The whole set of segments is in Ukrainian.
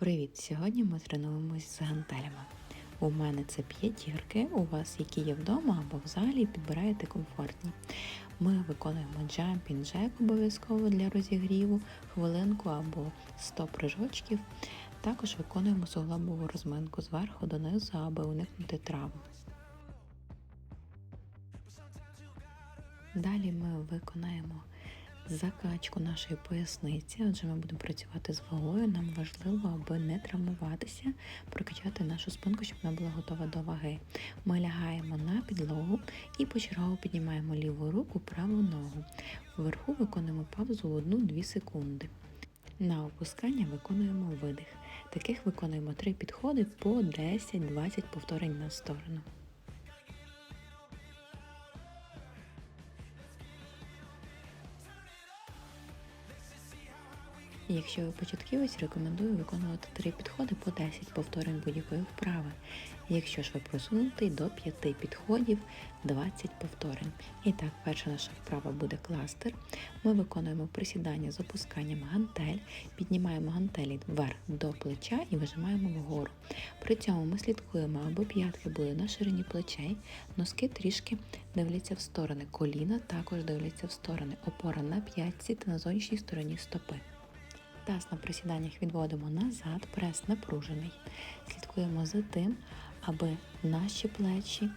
Привіт! Сьогодні ми тренуємось з гантелями. У мене це п'ятірки, у вас які є вдома або в залі, підбираєте комфортні. Ми виконуємо джампінг джек обов'язково для розігріву, хвилинку або 100 прыжочків. Також виконуємо суглобову розминку зверху донизу, аби уникнути травм. Далі ми виконаємо закачку нашої поясниці, адже ми будемо працювати з вагою. Нам важливо, аби не травмуватися, прокачати нашу спинку, щоб вона була готова до ваги. Ми лягаємо на підлогу і почергово піднімаємо ліву руку, праву ногу. Вверху виконуємо паузу 1-2 секунди. На опускання виконуємо видих. Таких виконуємо три підходи по 10-20 повторень на сторону. Якщо ви початківець, рекомендую виконувати три підходи по 10 повторень будь-якої вправи. Якщо ж ви просунутий до 5 підходів 20 повторень. І так, перша наша вправа буде кластер. Ми виконуємо присідання з опусканням гантель, піднімаємо гантелі вверх до плеча і вижимаємо вгору. При цьому ми слідкуємо, аби п'ятки були на ширині плечей, носки трішки дивляться в сторони, коліна також дивляться в сторони, опора на п'ятці та на зовнішній стороні стопи. Таз на присіданнях відводимо назад, прес напружений. Слідкуємо за тим, аби наші плечі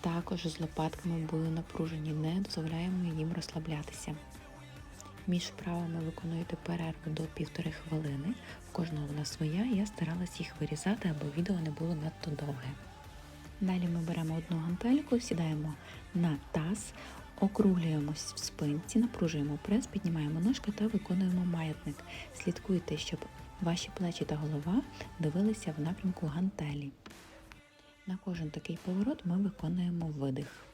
також з лопатками були напружені, не дозволяємо їм розслаблятися. Між вправами виконуєте перерву до півтори хвилини. В кожного вона своя, я старалась їх вирізати, аби відео не було надто довге. Далі ми беремо одну гантельку, сідаємо на таз, округлюємось в спинці, напружуємо прес, піднімаємо ножки та виконуємо маятник. Слідкуйте, щоб ваші плечі та голова дивилися в напрямку гантелі. На кожен такий поворот ми виконуємо видих.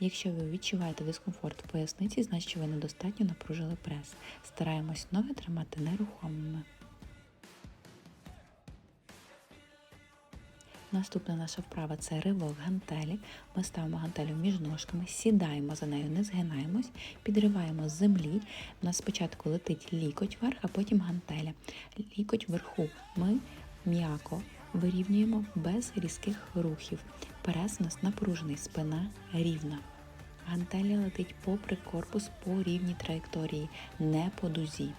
Якщо ви відчуваєте дискомфорт в поясниці, значить ви недостатньо напружили прес. Стараємось ноги тримати нерухомими. Наступна наша вправа це ривок гантелі. Ми ставимо гантелю між ножками, сідаємо за нею, не згинаємось, підриваємо з землі. У нас спочатку летить лікоть вверх, а потім гантеля. Лікоть вверху ми м'яко вирівнюємо без різких рухів. Перес у нас напружений, спина рівна. Гантеля летить попри корпус по рівній траєкторії, не по дузі.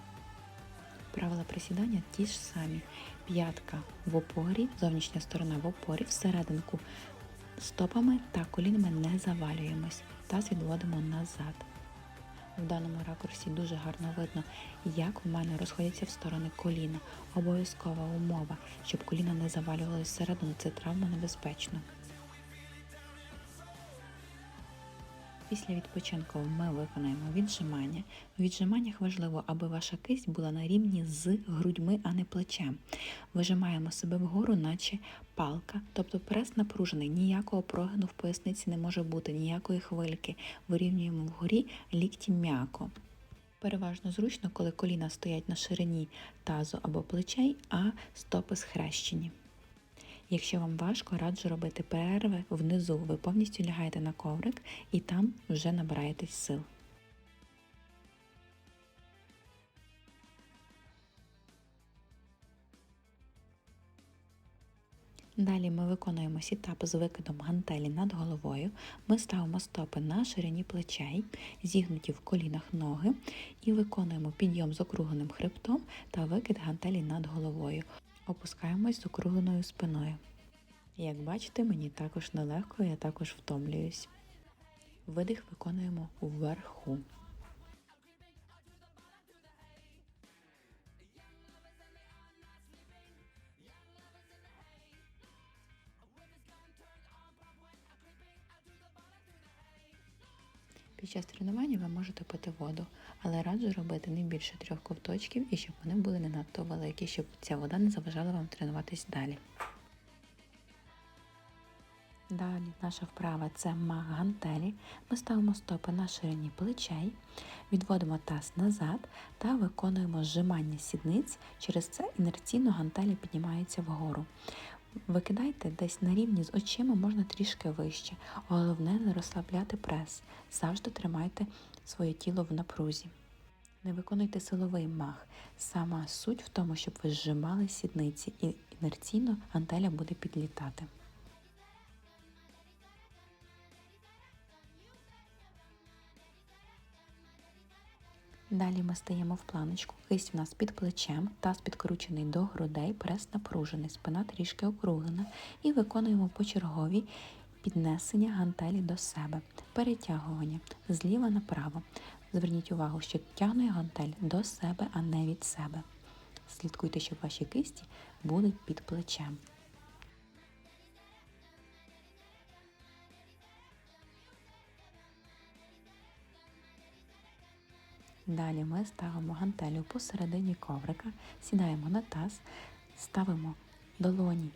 Правила присідання ті ж самі. П'ятка в опорі, зовнішня сторона в опорі, всерединку стопами та колінами не завалюємось. Таз відводимо назад. В даному ракурсі дуже гарно видно, як у мене розходяться в сторони коліна. Обов'язкова умова, щоб коліна не завалювалися всередину, це травма небезпечно. Після відпочинку ми виконаємо віджимання. У віджиманнях важливо, аби ваша кисть була на рівні з грудьми, а не плечем. Вижимаємо себе вгору, наче палка, тобто прес напружений, ніякого прогину в поясниці не може бути, ніякої хвильки. Вирівнюємо вгорі лікті м'яко. Переважно зручно, коли коліна стоять на ширині тазу або плечей, а стопи схрещені. Якщо вам важко, раджу робити перерви внизу. Ви повністю лягаєте на коврик і там вже набираєтесь сил. Далі ми виконуємо сітап з викидом гантелі над головою. Ми ставимо стопи на ширині плечей, зігнуті в колінах ноги, і виконуємо підйом з округленим хребтом та викид гантелі над головою. Опускаємось з округленою спиною. Як бачите, мені також нелегко, я також втомлююсь. Видих виконуємо вверху. Під час тренування ви можете пити воду, але раджу робити не більше трьох ковточків і щоб вони були не надто великі, щоб ця вода не заважала вам тренуватись далі. Далі наша вправа це маг гантелі. Ми ставимо стопи на ширині плечей, відводимо таз назад та виконуємо зжимання сідниць. Через це інерційно гантелі піднімаються вгору. Викидайте десь на рівні з очима, можна трішки вище. Головне не розслабляти прес. Завжди тримайте своє тіло в напрузі. Не виконуйте силовий мах. Сама суть в тому, щоб ви зжимали сідниці і інерційно гантеля буде підлітати. Далі ми стаємо в планочку, кисть у нас під плечем, таз підкручений до грудей, прес напружений, спина трішки округлена і виконуємо почергові піднесення гантелі до себе, перетягування зліва направо. Зверніть увагу, що тягне гантель до себе, а не від себе. Слідкуйте, щоб ваші кисті були під плечем. Далі ми ставимо гантелю посередині коврика, сідаємо на таз, ставимо долоні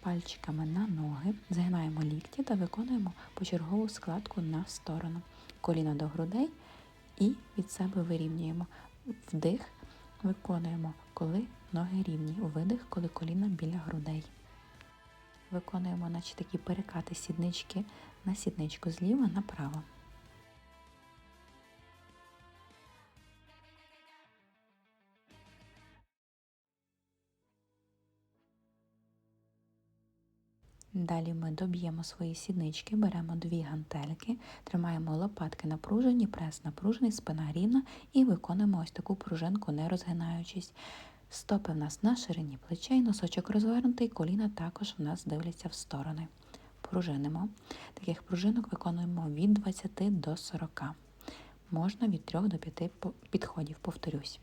пальчиками на ноги, згинаємо лікті та виконуємо почергову складку на сторону. Коліна до грудей і від себе вирівнюємо. Вдих виконуємо, коли ноги рівні. Видих, коли коліна біля грудей. Виконуємо наче такі перекати сіднички на сідничку зліва направо. Далі ми доб'ємо свої сіднички, беремо дві гантельки, тримаємо лопатки напружені, прес напружений, спина рівна і виконуємо ось таку пружинку, не розгинаючись. Стопи в нас на ширині плечей, носочок розвернутий, коліна також в нас дивляться в сторони. Пружинимо. Таких пружинок виконуємо від 20 до 40. Можна від 3 до 5 підходів, повторюсь.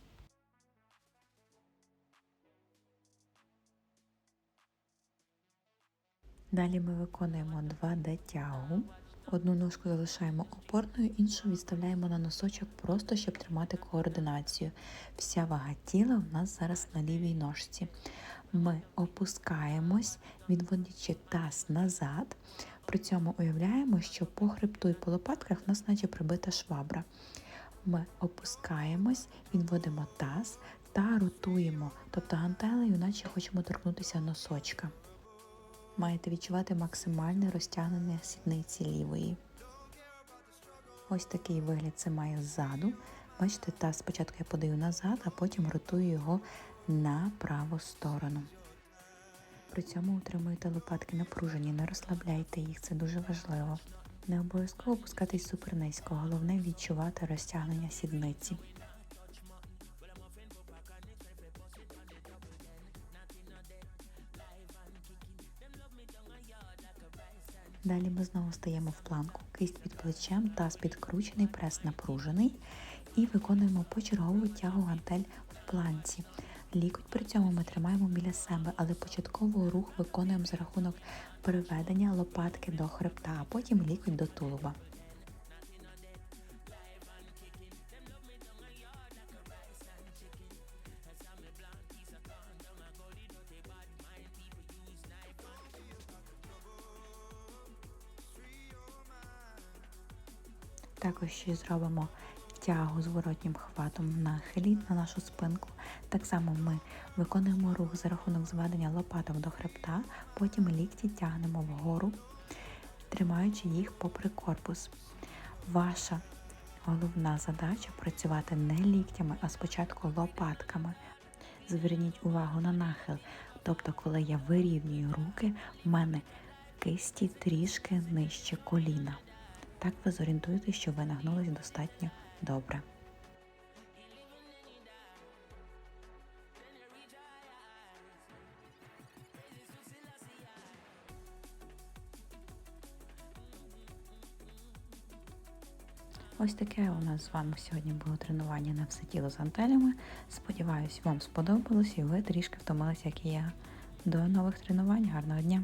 Далі ми виконуємо 2D тягу. Одну ножку залишаємо опорною, іншу відставляємо на носочок, просто щоб тримати координацію. Вся вага тіла в нас зараз на лівій ножці. Ми опускаємось, відводячи таз назад. При цьому уявляємо, що по хребту і по лопатках в нас наче прибита швабра. Ми опускаємось, відводимо таз та ротуємо, тобто гантелею, наче хочемо торкнутися носочка маєте відчувати максимальне розтягнення сідниці лівої. Ось такий вигляд це має ззаду. Бачите, та спочатку я подаю назад, а потім ротую його на праву сторону. При цьому утримуйте лопатки напружені, не розслабляйте їх, це дуже важливо. Не обов'язково опускатись супер низько, головне відчувати розтягнення сідниці. Далі ми знову стаємо в планку, кисть під плечем, таз підкручений, прес напружений і виконуємо почергову тягу гантель в планці. Лікоть при цьому ми тримаємо біля себе, але початково рух виконуємо за рахунок переведення лопатки до хребта, а потім лікоть до тулуба. Також ще зробимо тягу зворотнім хватом на хиліт на нашу спинку. Так само ми виконуємо рух за рахунок зведення лопаток до хребта, потім лікті тягнемо вгору, тримаючи їх попри корпус. Ваша головна задача працювати не ліктями, а спочатку лопатками. Зверніть увагу на нахил. Тобто, коли я вирівнюю руки, в мене кисті трішки нижче коліна. Так ви зорієнтуєтесь, що ви нагнулись достатньо добре. Ось таке у нас з вами сьогодні було тренування на все тіло з гантелями. Сподіваюсь, вам сподобалось і ви трішки втомилися, як і я. До нових тренувань, гарного дня!